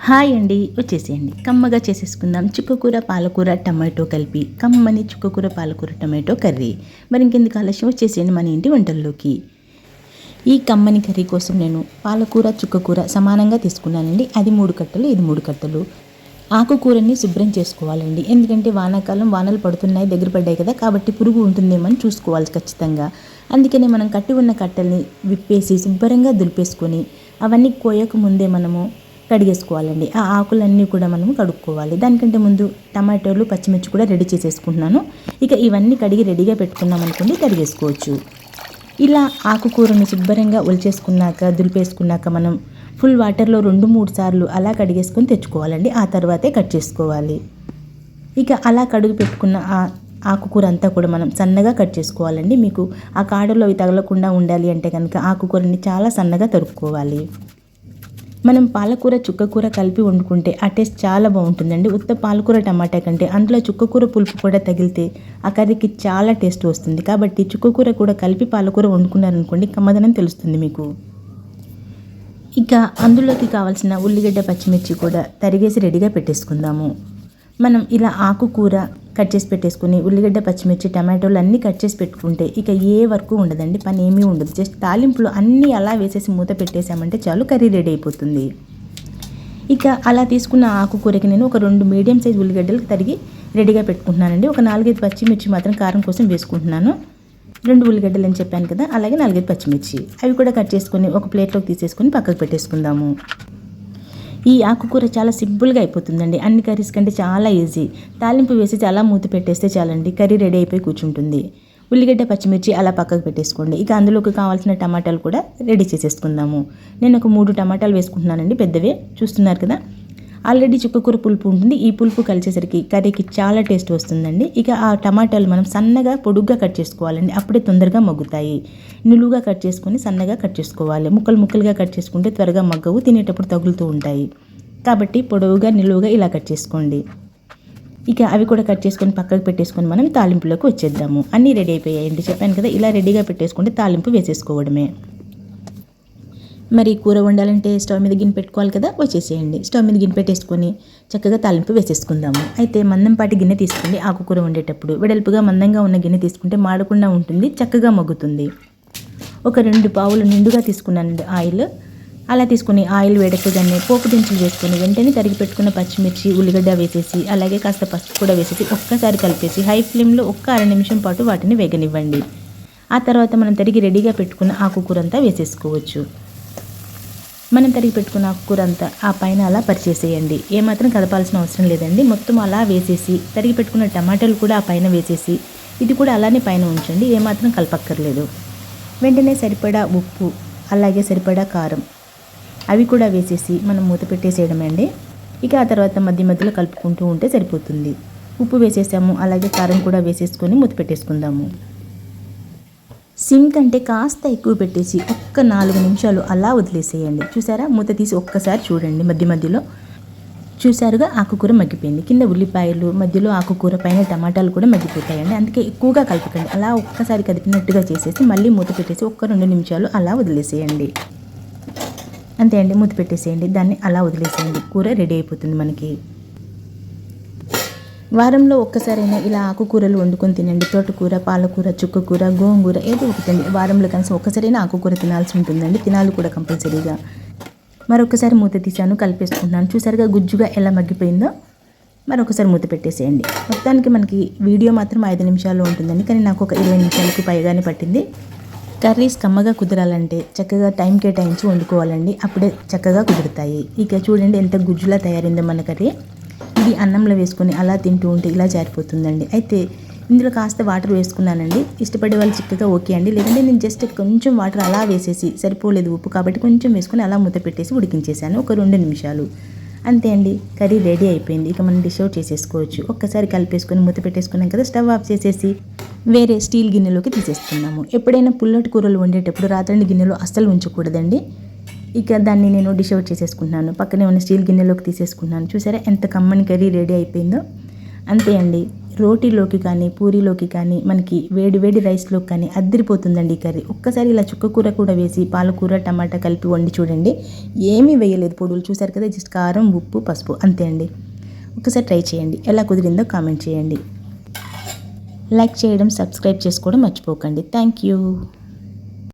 Hi అండి వచ్చేసేయండి. కమ్మగా చేసేసుకుందాం. చుక్కకూర పాలకూర టమాటో కలిపి కమ్మని చుక్కకూర పాలకూర టమాటో కర్రీ. మరి ఇంకెందుకు ఆలస్యం? వచ్చేసేయండి మన ఇంటి వంటల్లోకి. ఈ కమ్మని కర్రీ కోసం నేను పాలకూర చుక్కకూర సమానంగా తీసుకున్నానండి. అది మూడు కట్టలు ఇది మూడు కట్టలు. ఆకుకూరని శుభ్రం చేసుకోవాలండి. ఎందుకంటే వానాకాలం వానలు పడుతున్నాయి దగ్గర పడ్డాయి కదా కాబట్టి పురుగు ఉంటుందేమో అని చూసుకోవాలి ఖచ్చితంగా. అందుకనే మనం కట్టి ఉన్న కట్టెల్ని విప్పేసి శుభ్రంగా దులిపేసుకొని అవన్నీ కోయక ముందే మనము కడిగేసుకోవాలండి. ఆ ఆకులన్నీ కూడా మనం కడుక్కోవాలి. దానికంటే ముందు టమాటోలు పచ్చిమిర్చి కూడా రెడీ చేసేసుకుంటున్నాను. ఇక ఇవన్నీ కడిగి రెడీగా పెట్టుకున్నాం అనుకోండి కడిగేసుకోవచ్చు. ఇలా ఆకుకూరను శుభ్రంగా ఒలిచేసుకున్నాక దులిపేసుకున్నాక మనం ఫుల్ వాటర్లో రెండు మూడు సార్లు అలా కడిగేసుకొని తెచ్చుకోవాలండి. ఆ తర్వాతే కట్ చేసుకోవాలి. ఇక అలా కడుగు పెట్టుకున్న ఆ ఆకుకూర అంతా కూడా మనం సన్నగా కట్ చేసుకోవాలండి. మీకు ఆ కాడలో అవి తగలకుండా ఉండాలి అంటే కనుక ఆకుకూరని చాలా సన్నగా తరుక్కోవాలి. మనం పాలకూర చుక్కకూర కలిపి వండుకుంటే ఆ టేస్ట్ చాలా బాగుంటుందండి. ఉత్త పాలకూర టమాటా కంటే అందులో చుక్కకూర పులుపు కూడా తగిలితే ఆ కర్రీకి చాలా టేస్ట్ వస్తుంది. కాబట్టి చుక్కకూర కూడా కలిపి పాలకూర వండుకున్నారనుకోండి కమ్మదనం తెలుస్తుంది మీకు. ఇక అందులోకి కావాల్సిన ఉల్లిగడ్డ పచ్చిమిర్చి కూడా తరిగేసి రెడీగా పెట్టేసుకుందాము. మనం ఇలా ఆకుకూర కట్ చేసి పెట్టేసుకుని ఉల్లిగడ్డ పచ్చిమిర్చి టమాటోలు అన్నీ కట్ చేసి పెట్టుకుంటే ఇక ఏ వర్క్ ఉండదండి పని ఏమీ ఉండదు. జస్ట్ తాలింపులు అన్నీ అలా వేసేసి మూత పెట్టేసామంటే చాలు కర్రీ రెడీ అయిపోతుంది. ఇక అలా తీసుకున్న ఆకుకూరకి నేను ఒక రెండు మీడియం సైజ్ ఉల్లిగడ్డలు తరిగి రెడీగా పెట్టుకుంటున్నానండి. ఒక నాలుగైదు పచ్చిమిర్చి మాత్రం కారం కోసం వేసుకుంటున్నాను. రెండు ఉల్లిగడ్డలు అని చెప్పాను కదా అలాగే నాలుగైదు పచ్చిమిర్చి. అవి కూడా కట్ చేసుకొని ఒక ప్లేట్లోకి తీసేసుకొని పక్కకు పెట్టేసుకుందాము. ఈ ఆకుకూర చాలా సింపుల్గా అయిపోతుందండి. అన్ని కర్రీస్ కంటే చాలా ఈజీ. తాలింపు వేసి చాలా మూత పెట్టేస్తే చాలండి. కర్రీ రెడీ అయిపోయి కూర్చుంటుంది. ఉల్లిగడ్డ పచ్చిమిర్చి అలా పక్కకు పెట్టేసుకోండి. ఇక అందులోకి కావాల్సిన టమాటాలు కూడా రెడీ చేసేసుకుందాము. నేను ఒక మూడు టమాటాలు వేసుకుంటున్నానండి. పెద్దవే చూస్తున్నారు కదా? ఆల్రెడీ చుక్కకూర పులుపు ఉంటుంది. ఈ పులుపు కలిసేసరికి కర్రీకి చాలా టేస్ట్ వస్తుందండి. ఇక ఆ టమాటాలు మనం సన్నగా పొడుగ్గా కట్ చేసుకోవాలండి. అప్పుడే తొందరగా మగ్గుతాయి. నిలువుగా కట్ చేసుకొని సన్నగా కట్ చేసుకోవాలి. ముక్కలు ముక్కలుగా కట్ చేసుకుంటే త్వరగా మగ్గవు తినేటప్పుడు తగులుతూ ఉంటాయి. కాబట్టి పొడవుగా నిలువుగా ఇలా కట్ చేసుకోండి. ఇక అవి కూడా కట్ చేసుకొని పక్కకు పెట్టేసుకొని మనం తాలింపులోకి వచ్చేద్దాము. అన్నీ రెడీ అయిపోయాయండి. చెప్పాను కదా ఇలా రెడీగా పెట్టేసుకుంటే తాలింపు వేసేసుకోవడమే. మరి కూర వండాలంటే స్టవ్ మీద గిన్నె పెట్టుకోవాలి కదా వచ్చేసేయండి. స్టవ్ మీద గిన్నె పెట్టేసుకొని చక్కగా తాలింపు వేసేసుకుందాము. అయితే మందంపాటి గిన్నె తీసుకోండి ఆకుకూర వండేటప్పుడు వెడల్పుగా మందంగా ఉన్న గిన్నె తీసుకుంటే మాడకుండా ఉంటుంది చక్కగా మగ్గుతుంది. ఒక రెండు పావులు నిండుగా తీసుకున్నానండి ఆయిల్. అలా తీసుకుని ఆయిల్ వేడకగానే పోపు దినుసులు వేసుకొని వెంటనే తరిగి పెట్టుకున్న పచ్చిమిర్చి ఉల్లిగడ్డ వేసేసి అలాగే కాస్త పసుపు కూడా వేసేసి ఒక్కసారి కలిపేసి హై ఫ్లేమ్లో ఒక్క అర నిమిషం పాటు వాటిని వేగనివ్వండి. ఆ తర్వాత మనం తరిగి రెడీగా పెట్టుకున్న ఆకుకూర అంతా వేసేసుకోవచ్చు. మనం తరిగి పెట్టుకున్న కూర అంతా ఆ పైన అలా పరిచేసేయండి. ఏమాత్రం కదపాల్సిన అవసరం లేదండి. మొత్తం అలా వేసేసి తరిగి పెట్టుకున్న టమాటాలు కూడా ఆ పైన వేసేసి ఇది కూడా అలానే పైన ఉంచండి. ఏమాత్రం కలపక్కర్లేదు. వెంటనే సరిపడా ఉప్పు అలాగే సరిపడా కారం అవి కూడా వేసేసి మనం మూత పెట్టేసేయడమే అండి ఇక ఆ తర్వాత మధ్య మధ్యలో కలుపుకుంటూ ఉంటే సరిపోతుంది. ఉప్పు వేసేసాము అలాగే కారం కూడా వేసేసుకొని మూత పెట్టేసుకుందాము. సిమ్ కంటే కాస్త ఎక్కువ పెట్టేసి ఒక్క నాలుగు నిమిషాలు అలా వదిలేసేయండి. చూసారా? మూత తీసి ఒక్కసారి చూడండి మధ్య మధ్యలో. చూసారుగా? ఆకుకూర మగ్గిపోయింది. కింద ఉల్లిపాయలు మధ్యలో ఆకుకూర పైన టమాటాలు కూడా మగ్గిపోతాయండి. అందుకే ఎక్కువగా కలపకండి. అలా ఒక్కసారి కదిపినట్టుగా చేసేసి మళ్ళీ మూత పెట్టేసి ఒక్క రెండు నిమిషాలు అలా వదిలేసేయండి. అంతే అండి. మూత పెట్టేసేయండి. దాన్ని అలా వదిలేసేయండి. కూర రెడీ అయిపోతుంది మనకి. వారంలో ఒక్కసారైనా ఇలా ఆకుకూరలు వండుకొని తినండి. తోటకూర పాలకూర చుక్కకూర గోంగూర ఏదో ఒకటండి వారంలో కనీసం ఒక్కసారైనా ఆకుకూర తినాల్సి ఉంటుందండి. తినాలి కూడా కంపల్సరీగా. మరొకసారి మూత తీసాను కలిపేసుకుంటున్నాను. చూసారుగా గుజ్జుగా ఎలా మగ్గిపోయిందో? మరొకసారి మూత పెట్టేసేయండి. మొత్తానికి మనకి వీడియో మాత్రం ఐదు నిమిషాల్లో ఉంటుందండి. కానీ నాకు ఒక ఇరవై నిమిషాలకు పైగానే పట్టింది. కర్రీస్ కమ్మగా కుదరాలంటే చక్కగా టైం కేటాయించి వండుకోవాలండి. అప్పుడే చక్కగా కుదురుతాయి. ఇక చూడండి ఎంత గుజ్జులా తయారైందో మన కర్రీ. ఇది అన్నంలో వేసుకొని అలా తింటూ ఉంటే ఇలా జారిపోతుందండి. అయితే ఇందులో కాస్త వాటర్ వేసుకున్నానండి. ఇష్టపడే వాళ్ళు చిక్కగా ఓకే అండి. లేదంటే నేను జస్ట్ కొంచెం వాటర్ అలా వేసేసి సరిపోలేదు ఉప్పు కాబట్టి కొంచెం వేసుకొని అలా మూత పెట్టేసి ఉడికించేసాను ఒక రెండు నిమిషాలు. అంతే అండి. కర్రీ రెడీ అయిపోయింది. ఇక మనం డిష్ అవుట్ చేసేసుకోవచ్చు. ఒక్కసారి కలిపేసుకొని మూత పెట్టేసుకున్నాం కదా స్టవ్ ఆఫ్ చేసేసి వేరే స్టీల్ గిన్నెలోకి తీసేస్తున్నాము. ఎప్పుడైనా పుల్లటి కూరలు వండేటప్పుడు రాత్రండి గిన్నెలో అస్సలు ఉంచకూడదండి. ఇక దాన్ని నేను డిష్ అవుట్ చేసేసుకుంటున్నాను. పక్కనే ఉన్న స్టీల్ గిన్నెలోకి తీసేసుకున్నాను చూసారా ఎంత కమ్మని కర్రీ రెడీ అయిపోయిందో. అంతే అండి. రోటీలోకి కానీ పూరీలోకి కానీ మనకి వేడి వేడి రైస్లోకి కానీ అద్దరిపోతుందండి ఈ కర్రీ. ఒక్కసారి ఇలా చుక్క కూర కూడా వేసి పాలకూర టమాటా కలిపి వండి చూడండి. ఏమీ వేయలేదు పొడులు. చూసారు కదా జస్ట్ కారం ఉప్పు పసుపు. అంతే అండి. ఒకసారి ట్రై చేయండి. ఎలా కుదిరిందో కామెంట్ చేయండి. లైక్ చేయడం సబ్స్క్రైబ్ చేసుకోవడం మర్చిపోకండి. Thank you.